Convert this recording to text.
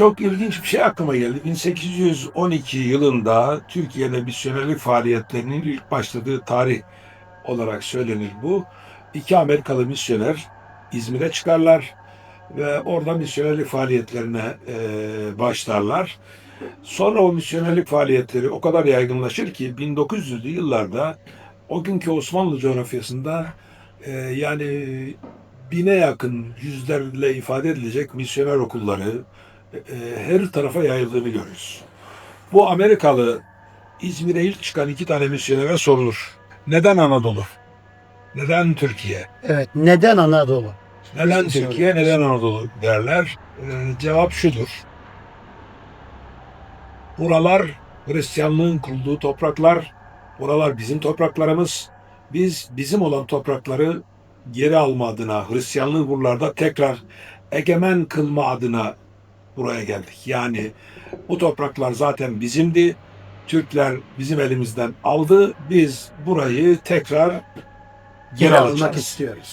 Çok ilginç bir şey aklıma geldi. 1812 yılında Türkiye'de misyonerlik faaliyetlerinin ilk başladığı tarih olarak söylenir bu. İki Amerikalı misyoner İzmir'e çıkarlar ve orada misyonerlik faaliyetlerine e, başlarlar. Sonra o misyonerlik faaliyetleri o kadar yaygınlaşır ki 1900'lü yıllarda o günkü Osmanlı coğrafyasında e, yani bine yakın yüzlerle ifade edilecek misyoner okulları her tarafa yayıldığını görürüz. Bu Amerikalı İzmir'e ilk çıkan iki tane misyonere sorulur. Neden Anadolu? Neden Türkiye? Evet. Neden Anadolu? Neden Bizim Türkiye, neden Anadolu derler. Ee, cevap şudur. Buralar Hristiyanlığın kurulduğu topraklar. Buralar bizim topraklarımız. Biz bizim olan toprakları geri alma adına, Hristiyanlığı buralarda tekrar egemen kılma adına buraya geldik. Yani bu topraklar zaten bizimdi. Türkler bizim elimizden aldı. Biz burayı tekrar geri almak alacağız. istiyoruz.